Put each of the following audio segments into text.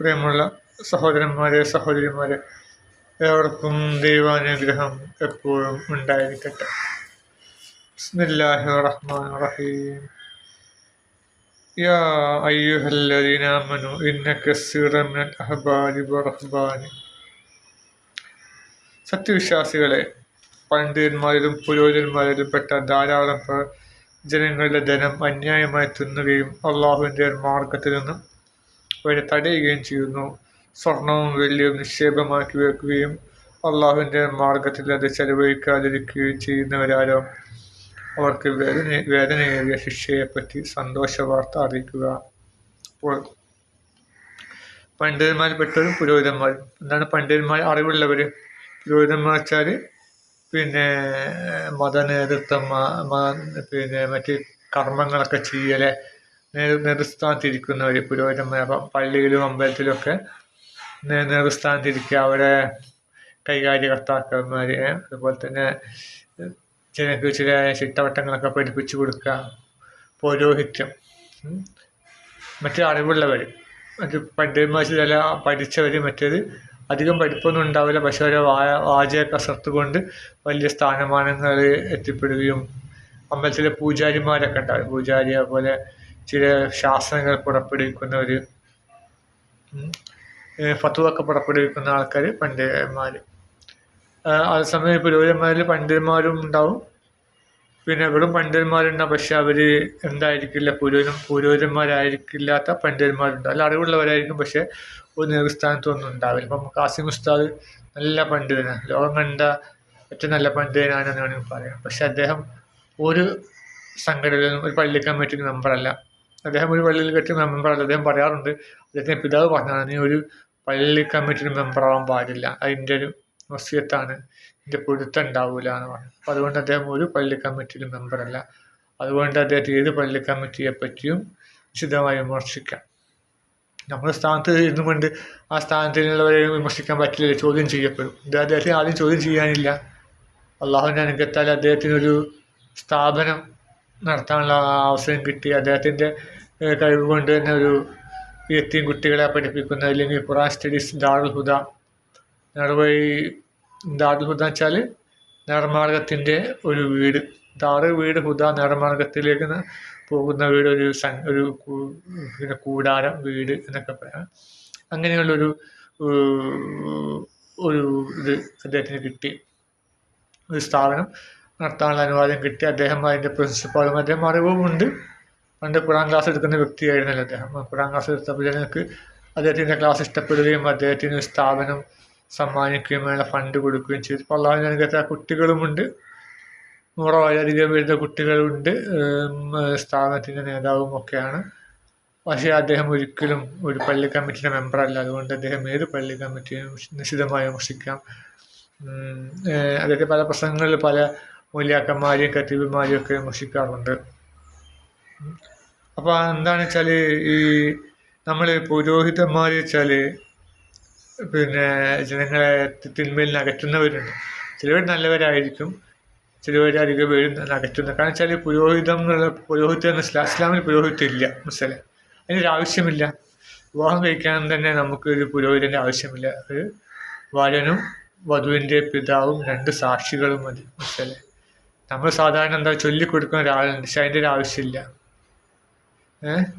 പ്രിയമുള്ള സഹോദരന്മാരെ സഹോദരിമാരെ ഏവർക്കും ദൈവാനുഗ്രഹം എപ്പോഴും ഉണ്ടായിരിക്കട്ടെ ബിസ്മില്ലാഹി റഹ്മാൻ റഹീം يا أيها الذين آمنوا إن كثيرا من الأحبار والرهبان സത്യവിശ്വാസികളെ പണ്ഡിതന്മാരിലും പുരോഹിതന്മാരിലും പെട്ട ധാരാളം പേർ ജനങ്ങളുടെ ധനം അന്യായമായി തിന്നുകയും അള്ളാഹുവിൻ്റെ മാർഗത്തിൽ നിന്നും അവരെ തടയുകയും ചെയ്യുന്നു. സ്വർണവും വെള്ളിയും നിക്ഷേപമാക്കി വെക്കുകയും അള്ളാഹുവിന്റെ മാർഗത്തിൽ അത് ചെലവഴിക്കാതിരിക്കുകയും ചെയ്യുന്നവരാരോ? അവർക്ക് വേദന വേദനയേറിയ ശിക്ഷയെപ്പറ്റി സന്തോഷ വാർത്ത അറിയിക്കുക. അപ്പോൾ പണ്ഡിതന്മാരിൽപ്പെട്ടവരും പുരോഹിതന്മാരും. എന്താണ് പണ്ഡിതന്മാർ അറിവുള്ളവർ പുരോഹിതന്മാർ വെച്ചാൽ പിന്നെ മത നേതൃത്വം മ- മ- പിന്നെ മറ്റ് കർമ്മങ്ങളൊക്കെ ചെയ്യലെ. നേതൃസ്ഥാനത്തിരിക്കുന്നവർ പുരോഹിതന്മാർ പള്ളിയിലും അമ്പലത്തിലുമൊക്കെ നേ- നേതൃസ്ഥാനത്തിരിക്കുക അവരെ കൈകാര്യകർത്താക്കന്മാർ അതുപോലെ തന്നെ ചിലക്ക് ചില ചിട്ടവട്ടങ്ങളൊക്കെ പഠിപ്പിച്ചു കൊടുക്കുക. പൗരോഹിത്യം മറ്റു അറിവുള്ളവർ മറ്റ് പണ്ഡിതന്മാർ ചില പഠിച്ചവർ മറ്റേത് അധികം പഠിപ്പൊന്നും ഉണ്ടാവില്ല. പക്ഷെ അവരെ വാ വാചക കസർത്ത് കൊണ്ട് വലിയ സ്ഥാനമാനങ്ങൾ എത്തിപ്പെടുകയും അമ്പലത്തിലെ പൂജാരിമാരൊക്കെ ഉണ്ടാവും. പൂജാരി അതുപോലെ ചില ശാസ്ത്രങ്ങൾ ഒരു ഫത്തുവൊക്കെ പുറപ്പെടുവിക്കുന്ന ആൾക്കാർ പണ്ഡിതന്മാർ. അതേസമയം പുരോഹിതന്മാരിൽ പണ്ഡിതന്മാരും ഉണ്ടാവും. പിന്നെ വെറും പണ്ഡിതന്മാരുണ്ടാവും പക്ഷെ അവർ എന്തായിരിക്കില്ല പുരോഹിതം പുരോഹിതന്മാരായിരിക്കില്ലാത്ത പണ്ഡിതന്മാരുണ്ടാവും അല്ല അറിവുള്ളവരായിരിക്കും പക്ഷെ ഒരു നേതൃസ്ഥാനത്തൊന്നും ഉണ്ടാവില്ല. ഇപ്പം കാസിം ഉസ്താദ് നല്ല പണ്ഡിതനാണ്. ലോകം കണ്ട ഏറ്റവും നല്ല പണ്ഡിതനാണെന്ന് വേണമെങ്കിൽ പറയാം പക്ഷെ അദ്ദേഹം ഒരു സംഘടനയിലും ഒരു പള്ളി കമ്മിറ്റിയുടെ മെമ്പറല്ല. അദ്ദേഹം ഒരു പള്ളിയിൽ കെട്ടിയ മെമ്പറല്ല അദ്ദേഹം പറയാറുണ്ട്. അദ്ദേഹത്തിന്റെ പിതാവ് പറഞ്ഞതാണ് നീ ഒരു പള്ളി കമ്മിറ്റിയുടെ മെമ്പറാവാൻ പാടില്ല. അതിന്റെ ഒരു മസ്യത്താണ് ഇതിന്റെ പൊരുത്തം ഉണ്ടാവില്ല എന്ന് പറഞ്ഞു. അപ്പോൾ അതുകൊണ്ട് അദ്ദേഹം ഒരു പള്ളി കമ്മിറ്റിയിൽ മെമ്പറല്ല അതുകൊണ്ട് അദ്ദേഹത്തെ ഏത് പള്ളി കമ്മിറ്റിയെ പറ്റിയും വിശദമായി വിമർശിക്കാം. നമ്മുടെ സ്ഥാനത്ത് ഇരുന്നു കൊണ്ട് ആ സ്ഥാനത്തിലുള്ളവരെ വിമർശിക്കാൻ പറ്റില്ല ചോദ്യം ചെയ്യപ്പെടും. ഇത് അദ്ദേഹത്തിന് ആദ്യം ചോദ്യം ചെയ്യാനില്ല. അള്ളാഹുവിന്റെ അനുഗ്രഹത്താൽ അദ്ദേഹത്തിനൊരു സ്ഥാപനം നടത്താനുള്ള അവസരം കിട്ടി. അദ്ദേഹത്തിന്റെ കഴിവ് കൊണ്ട് തന്നെ ഒരു എത്തിയും കുട്ടികളെ പഠിപ്പിക്കുന്ന അല്ലെങ്കിൽ ഖുറാൻ സ്റ്റഡീസ് ദാറുൽ ഹുദ. നേർവഴി ദാറുൽ ഹുദ വെച്ചാൽ നേർമാർഗത്തിന്റെ ഒരു വീട്. ദാറ് വീട് ഹുദ നേർമാർഗത്തിലേക്ക് പോകുന്ന വീട് ഒരു ഒരു പിന്നെ കൂടാരം വീട് എന്നൊക്കെ പറയാം. അങ്ങനെയുള്ളൊരു ഒരു ഇത് അദ്ദേഹത്തിന് കിട്ടി. ഒരു സ്ഥാപനം. നടത്താനുള്ള അനുവാദം കിട്ടി. അദ്ദേഹം അതിന്റെ പ്രിൻസിപ്പാളും അദ്ദേഹം അറിവുമുണ്ട്. പണ്ട് ഖുറാൻ ക്ലാസ് എടുക്കുന്ന വ്യക്തിയായിരുന്നല്ലോ അദ്ദേഹം. കുറാൻ ക്ലാസ് എടുത്തപ്പോൾ ജനങ്ങൾക്ക് അദ്ദേഹത്തിന്റെ ക്ലാസ് ഇഷ്ടപ്പെടുകയും അദ്ദേഹത്തിന് സ്ഥാപനം സമ്മാനിക്കുകയും അതിനുള്ള ഫണ്ട് കൊടുക്കുകയും ചെയ്തു. ഇപ്പോൾ അള്ളാഹു അനുഗ്രഹത്തിൽ ആ കുട്ടികളുമുണ്ട്. നൂറോ വരുന്ന കുട്ടികളുണ്ട്. സ്ഥാപനത്തിന്റെ നേതാവും ഒക്കെയാണ്. പക്ഷേ അദ്ദേഹം ഒരിക്കലും ഒരു പള്ളി കമ്മിറ്റിയുടെ മെമ്പറല്ല അതുകൊണ്ട് അദ്ദേഹം ഏത് പള്ളി കമ്മിറ്റിയും നിശ്ചിതമായി വിമർശിക്കാം. അദ്ദേഹത്തെ പല പ്രസംഗങ്ങളിൽ പല മൂല്യാക്കന്മാരെയും കത്തീബന്മാരെയും ഒക്കെ വിമർശിക്കാറുണ്ട് അപ്പോൾ എന്താണെന്ന് വെച്ചാൽ ഈ നമ്മൾ പുരോഹിതന്മാര് വെച്ചാൽ പിന്നെ ജനങ്ങളെ തിന്മയിൽ അകറ്റുന്നവരുണ്ട്. ചിലവർ നല്ലവരായിരിക്കും ചിലവർ അധികം പേരും അകറ്റുന്നത് കാരണം വെച്ചാൽ പുരോഹിതം എന്നുള്ള പുരോഹിതം എന്ന ഇസ്ലാ ഇസ്ലാമിൽ പുരോഹിതം ഇല്ല അതിനൊരു ആവശ്യമില്ല വിവാഹം കഴിക്കാൻ തന്നെ നമുക്ക് ഒരു പുരോഹിതന്റെ ആവശ്യമില്ല. ഒരു വരനും വധുവിന്റെ പിതാവും രണ്ട് സാക്ഷികളും മതി. മനസ്സിലായി? നമ്മൾ സാധാരണ എന്താ ചൊല്ലിക്കൊടുക്കുന്ന ഒരാളുണ്ട് പക്ഷെ അതിന്റെ ഒരു ആവശ്യമില്ല.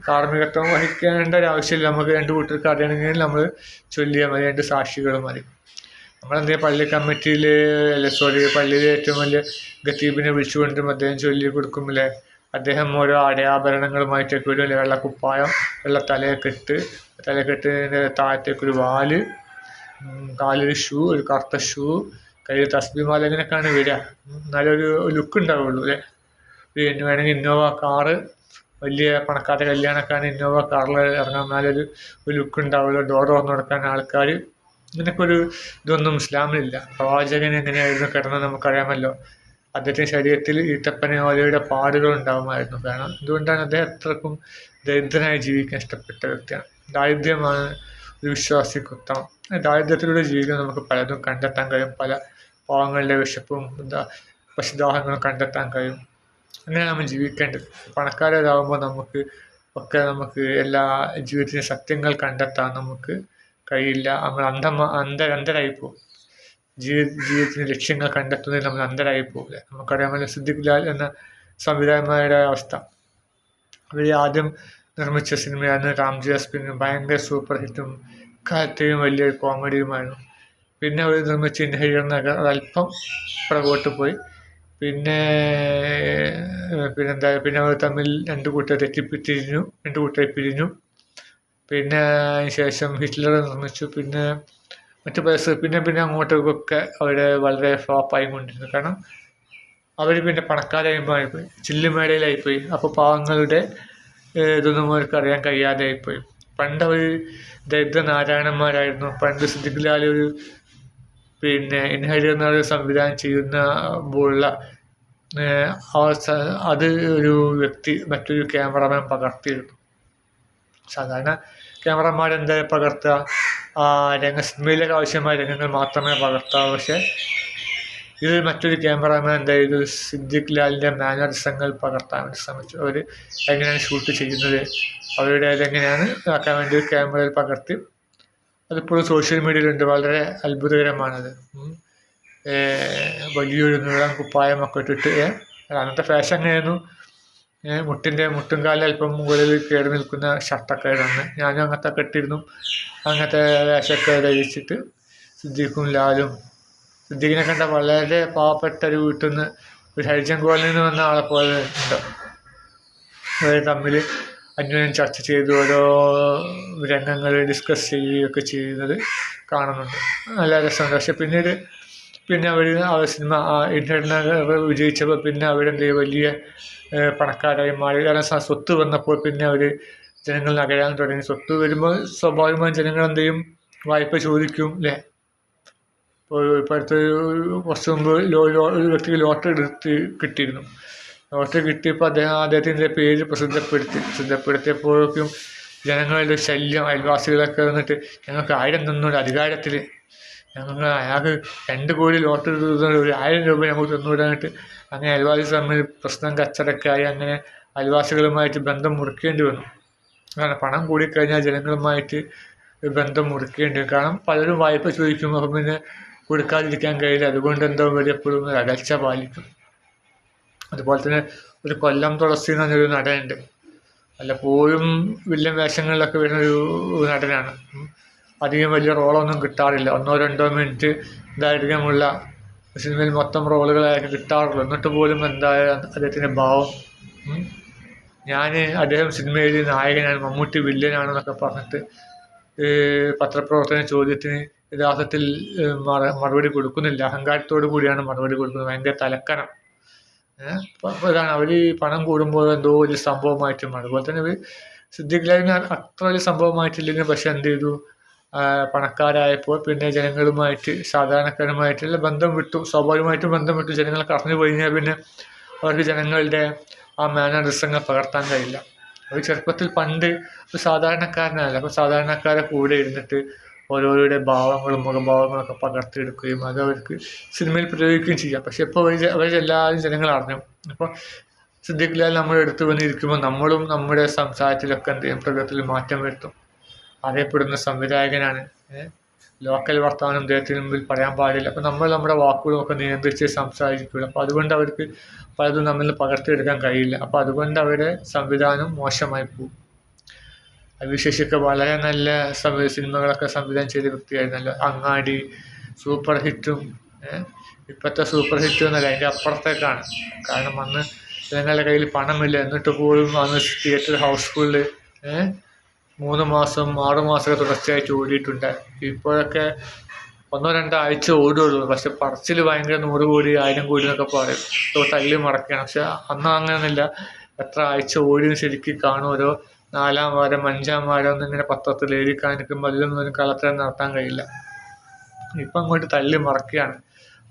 കാർമ്മികത്വം വഹിക്കേണ്ട ഒരു ആവശ്യമില്ല. നമുക്ക് രണ്ട് കൂട്ടർക്ക് അറിയണമെങ്കിൽ നമ്മൾ ചൊല്ലിയാൽ മതി. രണ്ട് സാക്ഷികൾ മതി. നമ്മളെന്താ പള്ളി കമ്മിറ്റിയിൽ അല്ല സോറി പള്ളിയിലെ ഏറ്റവും വലിയ ഗത്തീബിനെ വിളിച്ചുകൊണ്ടും അദ്ദേഹം ചൊല്ലി കൊടുക്കുമ്പില്ലേ അദ്ദേഹം ഓരോ അടയാഭരണങ്ങളുമായിട്ടൊക്കെ ഒരു വെള്ളക്കുപ്പായം വെള്ള തലയൊക്കെട്ട് തലക്കെട്ടിന്റെ താഴത്തേക്കൊരു വാൽ കാലൊരു ഷൂ ഒരു കറുത്ത ഷൂ കയ്യിൽ തസ്ബിമാല ഇങ്ങനെയൊക്കെയാണ് വരിക. നല്ലൊരു ലുക്ക് ഉണ്ടാവുള്ളൂ അല്ലേ? പിന്നെ വേണമെങ്കിൽ ഇന്നോവ കാറ് വലിയ പണക്കാരുടെ കല്യാണമൊക്കെയാണ് ഇന്നോവ കാറിൽ ഇറങ്ങാൻ. നല്ലൊരു ലുക്ക് ഉണ്ടാവുള്ളൂ. ഡോർ തുറന്നു കൊടുക്കാൻ ആൾക്കാർ ഇങ്ങനൊക്കെ ഒരു ഇതൊന്നും ഇസ്ലാമിലില്ല. പ്രവാചകൻ എങ്ങനെയായിരുന്നു കിടന്നത് നമുക്കറിയാമല്ലോ. അദ്ദേഹത്തിന്റെ ശരീരത്തിൽ ഈത്തപ്പന ഓലയുടെ പാടുകൾ ഉണ്ടാകുമായിരുന്നു കാരണം എന്തുകൊണ്ടാണ് അദ്ദേഹം അത്രക്കും ദരിദ്രനായി ജീവിക്കാൻ ഇഷ്ടപ്പെട്ട വ്യക്തിയാണ്? ദാരിദ്ര്യമാണ് ഒരു ദാരിദ്ര്യത്തിലൂടെ ജീവിതം നമുക്ക് പലതും കണ്ടെത്താൻ കഴിയും. പല പാവങ്ങളുടെ വിശപ്പും എന്താ പശുദാഹങ്ങളും കണ്ടെത്താൻ കഴിയും. അങ്ങനെ നമ്മൾ ജീവിക്കേണ്ടത്. പണക്കാരതാകുമ്പോൾ നമുക്ക് ഒക്കെ നമുക്ക് എല്ലാ ജീവിതത്തിലെ സത്യങ്ങൾ കണ്ടെത്താൻ നമുക്ക് കഴിയില്ല. നമ്മൾ അന്ധമ അന്ധ അന്ധരായി പോകും ജീവിത ജീവിതത്തിന്റെ ലക്ഷ്യങ്ങൾ കണ്ടെത്തുന്നതിൽ നമ്മൾ അന്ധരായി പോകില്ല നമുക്കറിയാമല്ലോ ലാൽ എന്ന സംവിധായകന്മാരുടെ അവസ്ഥ. അവർ ആദ്യം നിർമ്മിച്ച സിനിമയാണ് രാംജി ഹസ്ബിന് ഭയങ്കര സൂപ്പർ ഹിറ്റും കാറ്റയും വലിയൊരു കോമഡിയുമായിരുന്നു പിന്നെ അവർ നിർമ്മിച്ച ഇൻഹരിയർ നഗർ അല്പം പുറകോട്ട് പോയി. പിന്നെ പിന്നെന്താ പിന്നെ അവർ തമ്മിൽ രണ്ട് കൂട്ടർ തെറ്റിപ്പിരിഞ്ഞു രണ്ട് കൂട്ടരെ പിരിഞ്ഞു. പിന്നെ ശേഷം ഹിറ്റ്ലർ നിർമ്മിച്ചു. പിന്നെ മറ്റു പല പിന്നെ പിന്നെ അങ്ങോട്ടേക്കൊക്കെ അവർ വളരെ ഫ്ലോപ്പായി കൊണ്ടിരുന്നു. കാരണം അവർ പിന്നെ പണക്കാരായി മാറിപ്പോയി ചില്ലുമേടയിലായിപ്പോയി അപ്പോൾ പാവങ്ങളുടെ ഇതൊന്നും അവർക്ക് അറിയാൻ കഴിയാതെ ആയിപ്പോയി പണ്ട് അവർ ദരിദ്ര നാരായണന്മാരായിരുന്നു പണ്ട് സിദ്ദിഖ് ലാൽ ഒരു പിന്നെ ഇൻഹരി എന്ന സംവിധാനം ചെയ്യുന്നപ്പോഴുള്ള അവസ്ഥ അത് ഒരു വ്യക്തി മറ്റൊരു ക്യാമറമാൻ പകർത്തിയിരുന്നു. സാധാരണ ക്യാമറമാൻ പകർത്തുക? ആ രംഗ സിനിമയിലേക്ക് ആവശ്യമായ രംഗങ്ങൾ മാത്രമേ പകർത്താവൂ. പക്ഷേ ഇത് മറ്റൊരു ക്യാമറാമാൻ എന്തായത് സിദ്ദിഖ് ലാലിന്റെ മാനറിസങ്ങൾ പകർത്താൻ ശ്രമിച്ചു. അവർ എങ്ങനെയാണ് ഷൂട്ട് ചെയ്യുന്നത്? അവരുടെ അതെങ്ങനെയാണ് ആക്കാൻ വേണ്ടി ഒരു ക്യാമറയിൽ പകർത്തി? അതിപ്പോഴും സോഷ്യൽ മീഡിയയിലുണ്ട് വളരെ അത്ഭുതകരമാണത്. വലിയൊരു നീളം കുപ്പായമൊക്കെ ഇട്ടിട്ട്. അന്നത്തെ ഫാഷൻ അങ്ങനെയായിരുന്നു മുട്ടിന്റെ മുട്ടും കാലിൽ അല്പം മുകളിൽ കയറി നിൽക്കുന്ന ഷർട്ടൊക്കെ ഇടുന്നു ഞാനും അങ്ങനത്തെ കെട്ടിരുന്നു അങ്ങനത്തെ വേഷമൊക്കെ ധരിച്ചിട്ട് സിദ്ദീഖും ലാലും സിദ്ദീഖിനെ കണ്ട വളരെ പാവപ്പെട്ട ഒരു വീട്ടിൽ നിന്ന് ഒരു ഹരിജൻ കോളനിയിൽ നിന്ന് വന്ന ആളെ പോലെ ഉണ്ട്. അവർ തമ്മിൽ അന്യോന്യം ചർച്ച ചെയ്ത് ഓരോ രംഗങ്ങൾ ഡിസ്കസ് ചെയ്യുകയൊക്കെ ചെയ്യുന്നത് കാണുന്നുണ്ട്. നല്ല രസമുണ്ട്. പക്ഷെ പിന്നീട് പിന്നെ അവർ ആ സിനിമ ഇന്റർനെറ്റ് വിജയിച്ചപ്പോൾ പിന്നെ അവരെന്ത് വലിയ പണക്കാരായി മാറി. കാരണം സ്വത്ത് വന്നപ്പോൾ പിന്നെ അവർ ജനങ്ങൾ നകരാൻ തുടങ്ങി. സ്വത്ത് വരുമ്പോൾ സ്വാഭാവികമായും ജനങ്ങൾ എന്ത് ചെയ്യും വായ്പ ചോദിക്കും അല്ലേ ഇപ്പോഴത്തെ കുറച്ച് മുമ്പ് ലോ ലോ ഒരു വ്യക്തിക്ക് ലോട്ടറി എടുത്ത് കിട്ടിയിരുന്നു. ലോട്ടറി കിട്ടിയപ്പോൾ അദ്ദേഹം അദ്ദേഹത്തിന്റെ പേര് പ്രസിദ്ധപ്പെടുത്തി പ്രസിദ്ധപ്പെടുത്തിയപ്പോഴേക്കും ജനങ്ങളുടെ ശല്യം അയൽവാസികളൊക്കെ വന്നിട്ട് ഞങ്ങൾക്ക് ആയിരം തന്നൂടെ അധികാരത്തിൽ. ഞങ്ങൾ അയാൾക്ക് രണ്ട് കോടി ലോട്ടറി ഒരു ആയിരം രൂപ ഞങ്ങൾക്ക് തന്നുവിടാനായിട്ട് അങ്ങനെ അയൽവാസി തമ്മിൽ പ്രശ്നം കച്ചടക്കായി അങ്ങനെ അയൽവാസികളുമായിട്ട് ബന്ധം മുറിക്കേണ്ടി വന്നു. കാരണം പണം കൂടിക്കഴിഞ്ഞാൽ ജനങ്ങളുമായിട്ട് ബന്ധം മുറിക്കേണ്ടി വരും. കാരണം പലരും വായ്പ ചോദിക്കും അപ്പം പിന്നെ കൊടുക്കാതിരിക്കാൻ കഴിയില്ല. അതുകൊണ്ട് എന്തോ വലിയപ്പോഴും എപ്പോഴും ഒരു അകൽച്ച പാലിക്കും. അതുപോലെ തന്നെ ഒരു കൊല്ലം തുളസി എന്ന് പറഞ്ഞൊരു നടനുണ്ട്. വല്ലപ്പോഴും വില്ലൻ വേഷങ്ങളിലൊക്കെ വരുന്ന ഒരു നടനാണ്. അധികം വലിയ റോളൊന്നും കിട്ടാറില്ല. ഒന്നോ രണ്ടോ മിനിറ്റ് ദൈർഘ്യമുള്ള സിനിമയിൽ മൊത്തം റോളുകളായിട്ട് കിട്ടാറുള്ളൂ. എന്നിട്ട് പോലും എന്തായാലും അദ്ദേഹത്തിന്റെ ഭാവം? ഞാൻ അദ്ദേഹം സിനിമയിൽ നായകനാണ് മമ്മൂട്ടി വില്ലനാണെന്നൊക്കെ പറഞ്ഞിട്ട് പത്രപ്രവർത്തന ചോദ്യത്തിന് യഥാർത്ഥത്തിൽ മറുപടി കൊടുക്കുന്നില്ല. അഹങ്കാരത്തോടു കൂടിയാണ് മറുപടി കൊടുക്കുന്നത്. ഭയങ്കര തലക്കനം. ഇതാണ്. അവർ പണം കൂടുമ്പോൾ എന്തോ വലിയ സംഭവമായിട്ട് അതുപോലെ തന്നെ ഇവർ സിദ്ദിഖ് ലാലിന് അത്ര വലിയ സംഭവമായിട്ടില്ലെങ്കിൽ പക്ഷെ എന്ത് ചെയ്തു? പണക്കാരായപ്പോൾ പിന്നെ ജനങ്ങളുമായിട്ട് സാധാരണക്കാരുമായിട്ടുള്ള ബന്ധം വിട്ടു. സ്വാഭാവികമായിട്ടും ബന്ധം വിട്ടു. ജനങ്ങൾ കറഞ്ഞു കഴിഞ്ഞാൽ പിന്നെ അവർക്ക് ജനങ്ങളുടെ ആ മാനറിസങ്ങൾ പകർത്താൻ കഴിയില്ല. അവർ ചെറുപ്പത്തിൽ പണ്ട് ഒരു സാധാരണക്കാരനല്ല അപ്പോൾ സാധാരണക്കാരെ കൂടെ ഇരുന്നിട്ട് ഓരോരുടെ ഭാവങ്ങളും മുഖഭാവങ്ങളൊക്കെ പകർത്തിയെടുക്കുകയും അത് അവർക്ക് സിനിമയിൽ പ്രയോഗിക്കുകയും ചെയ്യാം. പക്ഷെ ഇപ്പോൾ അവർ അവരെല്ലാവരും ജനങ്ങൾ അറിഞ്ഞു അപ്പോൾ സിദ്ധിക്കില്ലാതെ നമ്മൾ എടുത്തു വന്നിരിക്കുമ്പോൾ നമ്മളും നമ്മുടെ സംസാരത്തിലൊക്കെ എന്ത് ചെയ്യും? പ്രകൃതത്തിൽ മാറ്റം വരുത്തും. അറിയപ്പെടുന്ന സംവിധായകനാണ്. ലോക്കൽ വർത്തമാനം അദ്ദേഹത്തിന് മുമ്പിൽ പറയാൻ പാടില്ല. അപ്പോൾ നമ്മൾ നമ്മുടെ വാക്കുകളൊക്കെ നിയന്ത്രിച്ച് സംസാരിക്കുകയുള്ളൂ. അപ്പോൾ അതുകൊണ്ട് അവർക്ക് പലതും നമ്മളിൽ പകർത്തിയെടുക്കാൻ കഴിയില്ല. അപ്പോൾ അതുകൊണ്ട് അവരുടെ സംവിധാനം മോശമായി പോകും. അവിശേഷിക്ക് വളരെ നല്ല സിനിമകളൊക്കെ സംവിധാനം ചെയ്ത വ്യക്തിയായിരുന്നല്ലോ. അങ്ങാടി സൂപ്പർ ഹിറ്റും ഇപ്പോഴത്തെ സൂപ്പർ ഹിറ്റും എന്നല്ല അതിന്റെ അപ്പുറത്തേക്കാണ്. കാരണം അന്ന് ജനങ്ങളുടെ കയ്യിൽ പണമില്ല. എന്നിട്ട് പോലും അന്ന് തിയേറ്റർ ഹൗസ് ഹൗസ്ഫുള്ളിൽ മൂന്ന് മാസം ആറ് മാസമൊക്കെ തുടർച്ചയായിട്ട് ഓടിയിട്ടുണ്ട്. ഇപ്പോഴൊക്കെ ഒന്നോ രണ്ടോ ആഴ്ച ഓടുകയുള്ളൂ പക്ഷെ പറച്ചിൽ ഭയങ്കര നൂറ് കോടി ആയിരം കോടി എന്നൊക്കെ പറയും. തല്ലി മറക്കുകയാണ്. പക്ഷെ അന്ന് അങ്ങനെയൊന്നുമില്ല. എത്ര ആഴ്ച ഓടിയും ശരിക്കും കാണും ഓരോ നാലാം വാരം അഞ്ചാം വാരം എന്നിങ്ങനെ പത്രത്തിൽ എഴുതി കാണിക്കുമ്പോൾ അതിലൊന്നും ഒരു കള്ളത്തരം നടത്താൻ കഴിയില്ല. ഇപ്പം അങ്ങോട്ട് തല്ലി മറക്കുകയാണ്.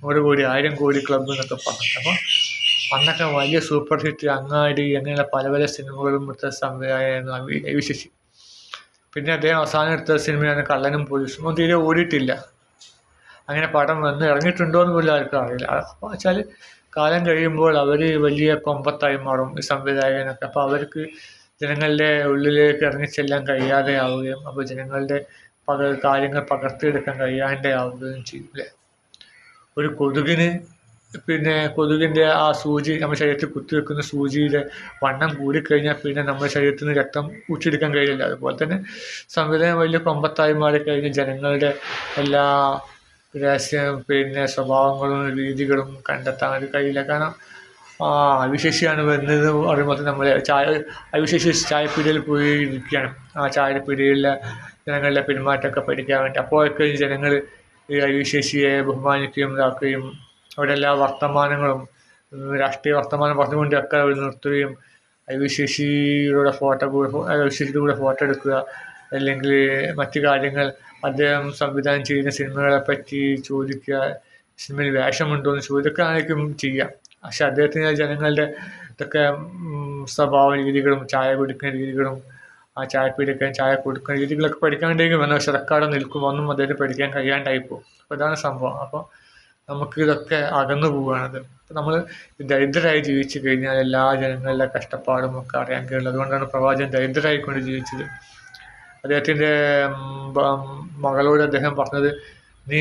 നൂറ് കോടി ആയിരം കോടി ക്ലബ്ബ് എന്നൊക്കെ പറഞ്ഞിട്ട്. അപ്പോൾ അന്നൊക്കെ വലിയ സൂപ്പർ ഹിറ്റ് അങ്ങാടി അങ്ങനെയുള്ള പല പല സിനിമകളും എടുത്ത സംവിധായകനായിരുന്നു വിശേഷി. പിന്നെ അദ്ദേഹം അവസാനം എടുത്ത സിനിമയാണ് കള്ളനും പോലീസും. ഒന്നും തീരെ ഓടിയിട്ടില്ല. അങ്ങനെ പടം വന്ന് ഇറങ്ങിയിട്ടുണ്ടോ എന്ന് പോലും ആർക്കും അറിയില്ല. അപ്പോൾ വെച്ചാൽ കാലം കഴിയുമ്പോൾ അവർ വലിയ കൊമ്പത്തായി മാറും ഈ സംവിധായകനൊക്കെ. അപ്പോൾ അവർക്ക് ജനങ്ങളുടെ ഉള്ളിലേക്ക് ഇറങ്ങിച്ചെല്ലാൻ കഴിയാതെയാവുകയും അപ്പോൾ ജനങ്ങളുടെ പക കാര്യങ്ങൾ പകർത്തിയെടുക്കാൻ കഴിയാണ്ടാവുകയും ചെയ്യും അല്ലേ ഒരു കൊതുകിന് പിന്നെ കൊതുകിന്റെ ആ സൂചി നമ്മുടെ ശരീരത്തിൽ കുത്തിവെക്കുന്ന സൂചിയുടെ വണ്ണം കൂടിക്കഴിഞ്ഞാൽ പിന്നെ നമ്മുടെ ശരീരത്തിൽ നിന്ന് രക്തം ഉച്ചെടുക്കാൻ കഴിയില്ല. അതുപോലെ തന്നെ സംവിധാനം വലിയ കൊമ്പത്തായി മാറിക്കഴിഞ്ഞ് ജനങ്ങളുടെ എല്ലാ രഹസ്യം പിന്നെ സ്വഭാവങ്ങളും രീതികളും കണ്ടെത്താൻ ഒരു കഴിയില്ല. കാരണം അവിശേഷിയാണ് വരുന്നത് പറയുമ്പോൾ നമ്മൾ ചായ അവിശേഷി ചായപ്പീടികയിൽ പോയി ഇരിക്കുകയാണ്. ആ ചായപ്പീടികയിലെ ജനങ്ങളുടെ പെരുമാറ്റമൊക്കെ പഠിക്കാൻ വേണ്ടി. അപ്പോഴൊക്കെ ഈ ജനങ്ങൾ ഈ അവിശേഷിയെ ബഹുമാനിക്കുകയും ഇതാക്കുകയും അവിടെ എല്ലാ വർത്തമാനങ്ങളും രാഷ്ട്രീയ വർത്തമാനം പറഞ്ഞുകൊണ്ടൊക്കെ അവർ നിർത്തുകയും അവിശേഷിയുടെ ഫോട്ടോ അവിശേഷിയുടെ കൂടെ ഫോട്ടോ എടുക്കുക. അല്ലെങ്കിൽ മറ്റു കാര്യങ്ങൾ അദ്ദേഹം സംവിധാനം ചെയ്യുന്ന സിനിമകളെ പറ്റി ചോദിക്കുക സിനിമയിൽ വേഷമുണ്ടോ എന്ന് ചോദിക്കുക ആയിരിക്കും ചെയ്യുക. പക്ഷെ അദ്ദേഹത്തിന് ജനങ്ങളുടെ ഇതൊക്കെ സ്വഭാവ രീതികളും ചായ കുടിക്കുന്ന രീതികളും ആ ചായ പിടിക്കാൻ ചായ കൊടുക്കുന്ന രീതികളൊക്കെ വേണ്ടി വന്നു പക്ഷെ അതൊക്കെ നിൽക്കും ഒന്നും അദ്ദേഹത്തിന് പഠിക്കാൻ കഴിയാണ്ടായി പോകും അപ്പോൾ ഇതാണ് സംഭവം. അപ്പോൾ നമുക്ക് ഇതൊക്കെ അകന്നു പോവുകയാണത്. അപ്പം നമ്മൾ ദരിദ്രരായി ജീവിച്ചു കഴിഞ്ഞാൽ എല്ലാ ജനങ്ങളുടെ കഷ്ടപ്പാടും ഒക്കെ അറിയാൻ കഴിയുള്ളൂ അതുകൊണ്ടാണ് പ്രവാചകൻ ദരിദ്രരായിക്കൊണ്ട് ജീവിച്ചത്. അദ്ദേഹത്തിന്റെ മകളോട് അദ്ദേഹം പറഞ്ഞത് നീ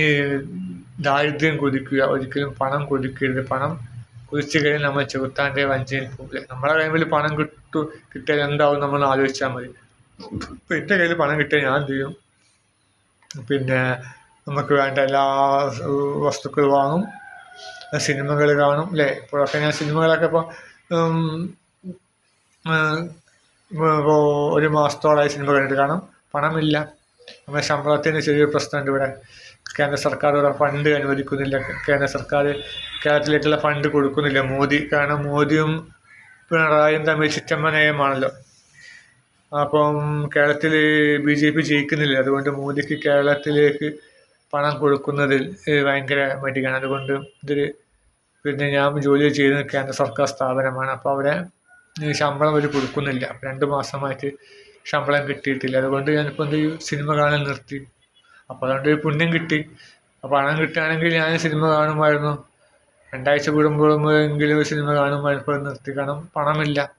ദാരിദ്ര്യം കൊതിക്കുക ഒരിക്കലും പണം കൊതിക്കരുത്. പണം കുതിച്ചു കഴിഞ്ഞാൽ നമ്മൾ ചെറുത്താന്റെ വഞ്ചിയിൽ പോകില്ല നമ്മുടെ കയ്യിൽ പണം കിട്ടു കിട്ടിയാൽ എന്താവും നമ്മൾ ആലോചിച്ചാൽ മതി. എന്റെ കയ്യിൽ പണം കിട്ടിയാൽ ഞാൻ എന്ത് ചെയ്യും? പിന്നെ നമുക്ക് വേണ്ട എല്ലാ വസ്തുക്കളും വാങ്ങും. സിനിമകൾ കാണും അല്ലേ? ഇപ്പോഴൊക്കെ ഞാൻ സിനിമകളൊക്കെ ഇപ്പോൾ ഇപ്പോൾ ഒരു മാസത്തോളമായി സിനിമ കണ്ടിട്ട് കാണും. പണമില്ല. നമ്മുടെ ശമ്പളത്തിന് ചെറിയൊരു പ്രശ്നമുണ്ട് ഇവിടെ. കേന്ദ്ര സർക്കാർ ഒരു ഫണ്ട് അനുവദിക്കുന്നില്ല. കേന്ദ്ര സർക്കാർ കേരളത്തിലേക്കുള്ള ഫണ്ട് കൊടുക്കുന്നില്ല. മോദി കാരണം മോദിയും പിണറായിയും തമ്മിൽ ചിറ്റമ്മ നയമാണല്ലോ അപ്പം കേരളത്തിൽ ബി ജെ പി ജയിക്കുന്നില്ല. അതുകൊണ്ട് മോദിക്ക് കേരളത്തിലേക്ക് പണം കൊടുക്കുന്നതിൽ ഭയങ്കര മടിയാണ്. അതുകൊണ്ട് ഇതൊരു പിന്നെ ഞാൻ ജോലി ചെയ്യുന്ന കേന്ദ്ര സർക്കാർ സ്ഥാപനമാണ്. അപ്പോൾ അവിടെ ശമ്പളം അവർ കൊടുക്കുന്നില്ല. രണ്ട് മാസമായിട്ട് ശമ്പളം കിട്ടിയിട്ടില്ല. അതുകൊണ്ട് ഞാനിപ്പോൾ എന്ത് സിനിമ കാണാൻ നിർത്തി. അപ്പോൾ അതുകൊണ്ട് ഒരു പുണ്യം കിട്ടി. അപ്പോൾ പണം കിട്ടുകയാണെങ്കിൽ ഞാൻ സിനിമ കാണുമായിരുന്നു. രണ്ടാഴ്ച കൂടുമ്പോഴെങ്കിലും സിനിമ കാണുമായിരുന്നു. ഇപ്പോൾ നിർത്തി. കാരണം പണമില്ല.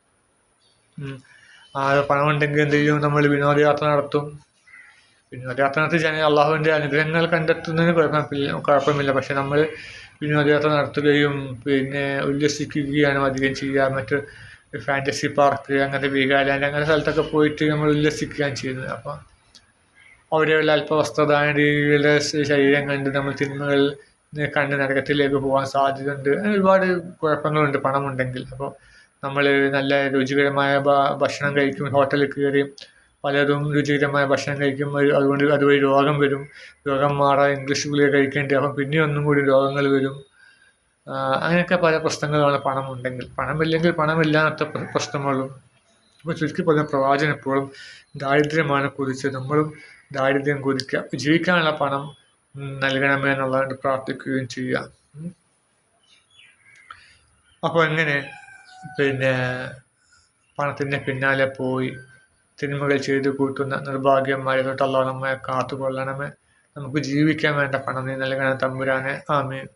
ആ പണമുണ്ടെങ്കിൽ എന്ത് ചെയ്യും? നമ്മൾ വിനോദയാത്ര നടത്തും. വിനോദയാത്ര നടത്തി ജന അള്ളാഹുവിന്റെ അനുഗ്രഹങ്ങൾ കണ്ടെത്തുന്നതിന് കുഴപ്പമില്ല കുഴപ്പമില്ല. പക്ഷെ നമ്മൾ വിനോദയാത്ര നടത്തുകയും പിന്നെ ഉല്ലസിക്കുകയാണ് അധികം ചെയ്യുക. മറ്റ് ഫാന്റസി പാർക്ക് അങ്ങനത്തെ വീഗാലാൻഡ് അങ്ങനെ സ്ഥലത്തൊക്കെ പോയിട്ട് നമ്മൾ ഉല്ലസിക്കുകയാണ് ചെയ്യുന്നത്. അപ്പോൾ അവിടെയുള്ള അല്പവസ്ത്രധാരികളുടെ ശരീരം കണ്ട് നമ്മൾ തിന്മകൾ കണ്ട് നരകത്തിലേക്ക് പോകാൻ സാധ്യതയുണ്ട്. ഒരുപാട് കുഴപ്പങ്ങളുണ്ട് പണമുണ്ടെങ്കിൽ. അപ്പോൾ നമ്മൾ നല്ല രുചികരമായ ഭക്ഷണം കഴിക്കും ഹോട്ടലിൽ കയറി പലതും രുചികരമായ ഭക്ഷണം കഴിക്കും. അതുകൊണ്ട് അതുവഴി രോഗം വരും. രോഗം മാറാൻ ഇംഗ്ലീഷ് ഗുളിക കഴിക്കേണ്ടി അപ്പം പിന്നെ ഒന്നും കൂടി രോഗങ്ങൾ വരും. അങ്ങനെയൊക്കെ പല പ്രശ്നങ്ങളാണ് പണമുണ്ടെങ്കിൽ. പണമില്ലെങ്കിൽ പണമില്ലാത്ത പ്രശ്നമുള്ളൂ അപ്പോൾ ചുരുക്കി പറഞ്ഞ പ്രവാചകൻ എപ്പോഴും ദാരിദ്ര്യമാണ് കുറിച്ച് നമ്മളും ദാരിദ്ര്യം കുതിക്കുക. ജീവിക്കാനുള്ള പണം നൽകണമേ എന്നുള്ളത് പ്രാർത്ഥിക്കുകയും ചെയ്യുക. അപ്പോൾ എങ്ങനെ? പിന്നെ പണത്തിന്റെ പിന്നാലെ പോയി തിന്മകൾ ചെയ്തു കൂട്ടുന്ന നിർഭാഗ്യമായി തൊട്ടുള്ള നമ്മെ കാത്തുകൊള്ളണമേ. നമുക്ക് ജീവിക്കാൻ വേണ്ട പണം നീ നൽകണം തമ്പുരാനെ. ആമീൻ.